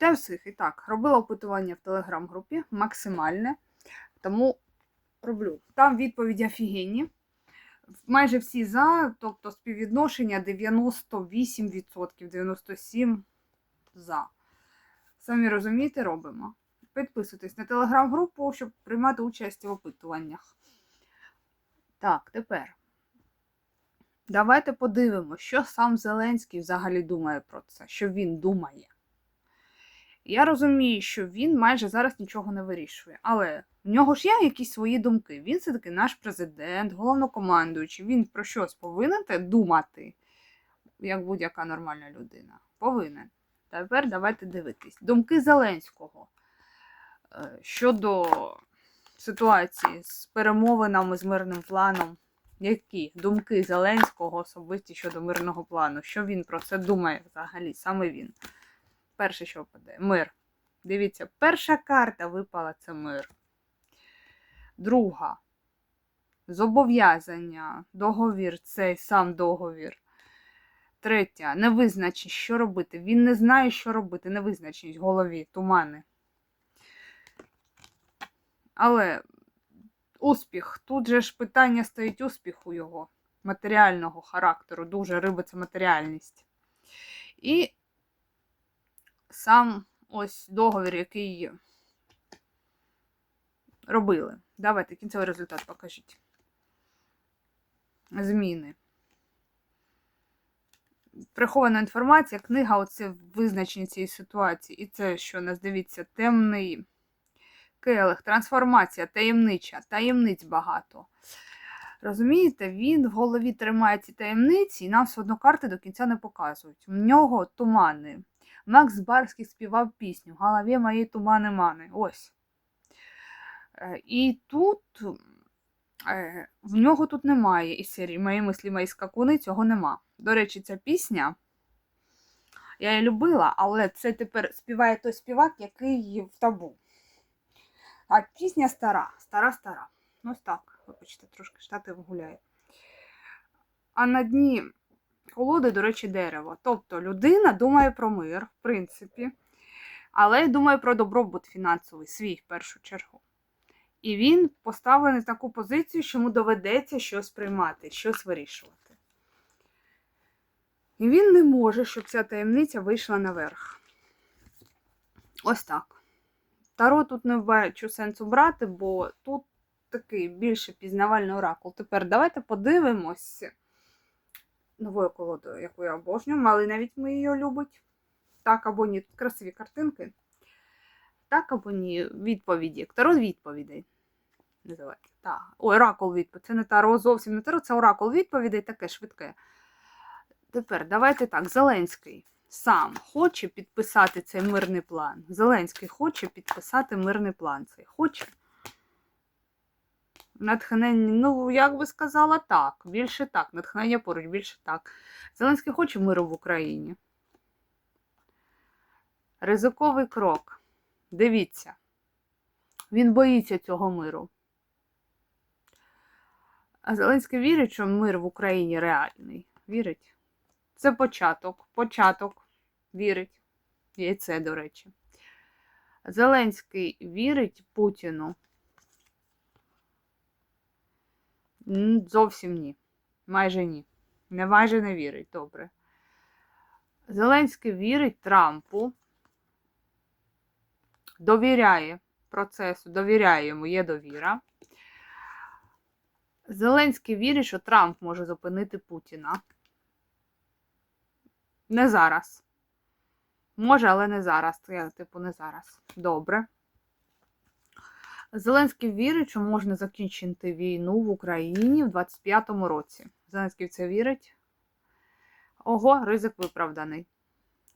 Вітаю всіх. І так, робила опитування в телеграм-групі максимальне, тому роблю. Там відповіді офігенні. Майже всі за, тобто співвідношення 98%, 97% за. Самі розумієте, робимо. Підписуйтесь на телеграм-групу, щоб приймати участь в опитуваннях. Так, тепер. Давайте подивимося, що сам Зеленський взагалі думає про це, що він думає. Я розумію, що він майже зараз нічого не вирішує, але в нього ж є якісь свої думки. Він все-таки наш президент, головнокомандуючий. Він про щось повинен думати, як будь-яка нормальна людина. Повинен. Тепер давайте дивитись. Думки Зеленського е, щодо ситуації з перемовинами з мирним планом. Які думки Зеленського особисті щодо мирного плану? Що він про це думає взагалі? Саме він. Перше, що впаде мир. Дивіться, перша карта випала це мир. Друга. Зобов'язання, договір, цей сам договір. Третя. Невизначеність, що робити. Він не знає, що робити. Невизначеність в голові, тумани. Але успіх. Тут же ж питання стоїть успіху його, матеріального характеру. Дуже риба це матеріальність. І сам ось договір, який робили. Давайте кінцевий результат покажіть. Зміни. Прихована інформація, книга, оце визначення цієї ситуації. І це, що нас дивіться, темний келих, трансформація, таємнича, таємниць багато. Розумієте, він в голові тримає ці таємниці, і нам все одно карти до кінця не показують. В нього тумани. Макс Барський співав пісню В голові моєї тумани мани. Ось. Е, І тут е, в нього тут немає із серії Мої мислі, мої скакуни, цього нема. До речі, ця пісня. Я її любила, але це тепер співає той співак, який в табу. А пісня стара, стара-стара. Ось так. Вибачте, трошки штатив гуляє. А на дні колоди, до речі, дерево. Тобто людина думає про мир, в принципі, але думає про добробут фінансовий, свій в першу чергу. І він поставлений в таку позицію, що йому доведеться щось приймати, щось вирішувати. І він не може, щоб ця таємниця вийшла наверх. Ось так. Таро тут не бачу сенсу брати, бо тут такий більше пізнавальний оракул. Тепер давайте подивимось новою колодою, яку я обожнюю. Малий навіть ми її любить. Так або ні. Красиві картинки. Так або ні. Відповіді. Таро відповідей. Називається. Так. Ой, оракул відповідей. Це не таро зовсім не таро, це оракул відповідей, таке швидке. Тепер давайте так. Зеленський сам хоче підписати цей мирний план. Зеленський хоче підписати мирний план. цей. Хоче. Натхнення, ну, як би сказала, так. Більше так. Натхнення поруч, більше так. Зеленський хоче миру в Україні. Ризиковий крок. Дивіться. Він боїться цього миру. А Зеленський вірить, що мир в Україні реальний. Вірить? Це початок. Початок. Вірить. Яйце, до речі. Зеленський вірить Путіну. Зовсім ні. Майже ні. Не майже не вірить, добре. Зеленський вірить Трампу. Довіряє процесу, довіряє йому, є довіра. Зеленський вірить, що Трамп може зупинити Путіна. Не зараз. Може, але не зараз. Я, типу, не зараз. Добре. Зеленський вірить, що можна закінчити війну в Україні в 25-му році. Зеленський в це вірить. Ого, ризик виправданий.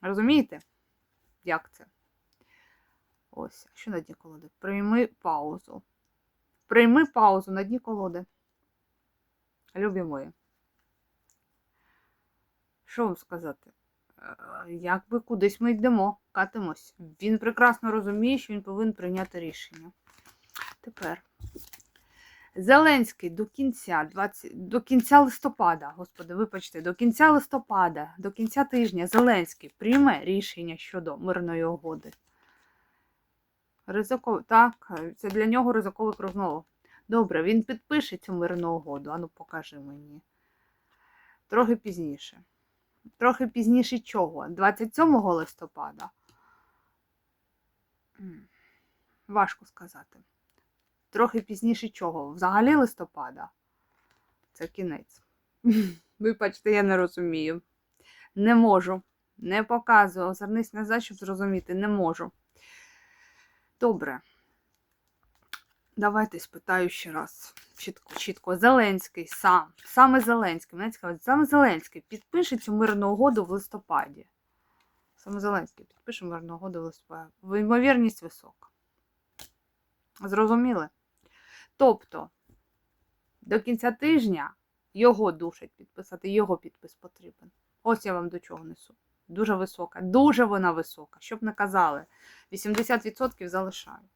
Розумієте? Як це? Ось, що на дні колоди? Прийми паузу. Прийми паузу на дні колоди. Любі мої. Що вам сказати? Е, Якби кудись ми йдемо, катимось. Він прекрасно розуміє, що він повинен прийняти рішення. Тепер Зеленський до кінця 20, до кінця листопада, господи, вибачте, до кінця листопада, до кінця тижня Зеленський прийме рішення щодо мирної угоди. Ризиково, так, це для нього ризиковий крок. Добре, він підпише цю мирну угоду. Ану, покажи мені. Трохи пізніше. Трохи пізніше чого? 27 листопада. Важко сказати. Трохи пізніше чого? Взагалі листопада. Це кінець. Вибачте, я не розумію. Не можу. Не показую. Озирнись назад, щоб зрозуміти. Не можу. Добре. Давайте спитаю ще раз. Чітко, чітко. Зеленський сам. Саме Зеленський. Мене цікавить, саме Зеленський підпише цю мирну угоду в листопаді. Саме Зеленський підпише мирну угоду в листопаді. Ймовірність висока. Зрозуміли? Тобто, до кінця тижня його душать підписати, його підпис потрібен. Ось я вам до чого несу. Дуже висока, дуже вона висока. Щоб не казали, 80% залишаю.